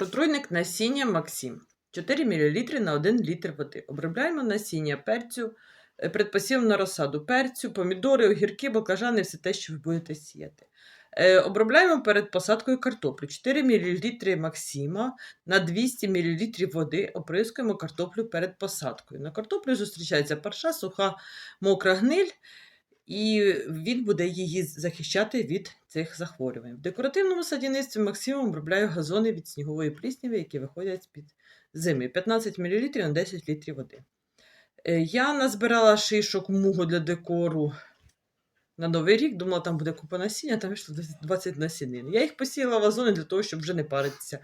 Протруйник насіння Максим. 4 мл на 1 літр води. Обробляємо насіння перцю, е, предпосівом на розсаду перцю, помідори, огірки, баклажани, все те, що ви будете сіяти. Е, Обробляємо перед посадкою картоплю. 4 мл Максима на 200 мл води оприскуємо картоплю перед посадкою. На картоплю зустрічається парша, суха, мокра гниль, і він буде її захищати від цих захворювань. В декоративному садівництві Максимум обробляю газони від снігової плісняви, які виходять з-під зими. 15 мл на 10 літрів води. Е, Я назбирала шишок мугу для декору на Новий рік, думала, там буде купа насіння, там вийшло 20 насінин. Я їх посіяла в вазони для того, щоб вже не паритися.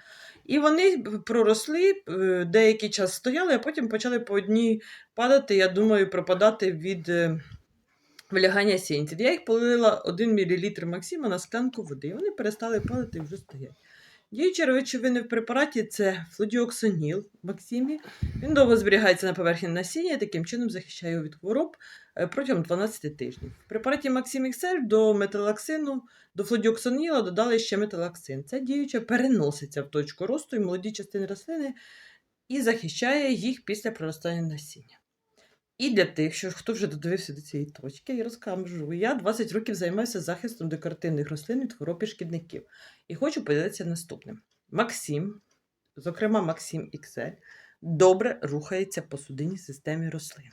І вони проросли, е, деякий час стояли, а потім почали по одній падати, я думаю, пропадати від е, вилягання сінців. Я їх полила 1 мл Максима на склянку води, і вони перестали падати і вже стоять. Діючі речовини в препараті це флудіоксоніл в Максимі. Він довго зберігається на поверхні насіння і таким чином захищає його від хвороб е, протягом 12 тижнів. В препараті Максим XL до металаксину, до флудіоксоніла додали ще металаксин. Це діюче переноситься в точку росту і молоді частини рослини і захищає їх після проростання насіння. І для тих, що хто вже додивився до цієї точки, я розкажу. Я 20 років займаюся захистом декоративних рослин від хвороб і шкідників. І хочу поділитися наступним. Максим, зокрема Максим XL, добре рухається по судинній системі рослини.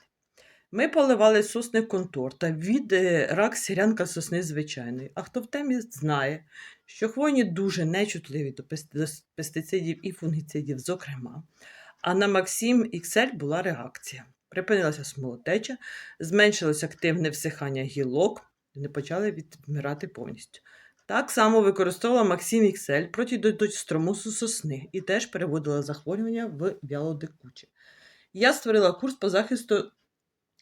Ми поливали сосни конторта від е, рак сірянка сосни звичайної. А хто в темі знає, що хвойні дуже нечутливі до пестицидів і фунгіцидів, зокрема. А на Максим XL була реакція. Припинилася смолотеча, зменшилось активне всихання гілок, не почали відмирати повністю. Так само використовувала Максим Іксель проти додостромусу сосни і теж переводила захворювання в вялодекуче. Я створила курс по захисту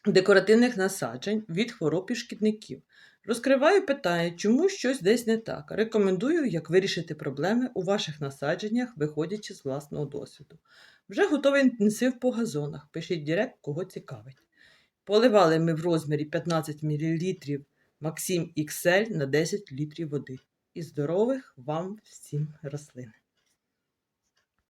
декоративних насаджень від хвороб і шкідників. Розкриваю питання, чому щось десь не так. Рекомендую, як вирішити проблеми у ваших насадженнях, виходячи з власного досвіду. Вже готовий інтенсив по газонах. Пишіть директ, кого цікавить. Поливали ми в розмірі 15 мл Максим XL на 10 літрів води. І здорових вам всім рослин!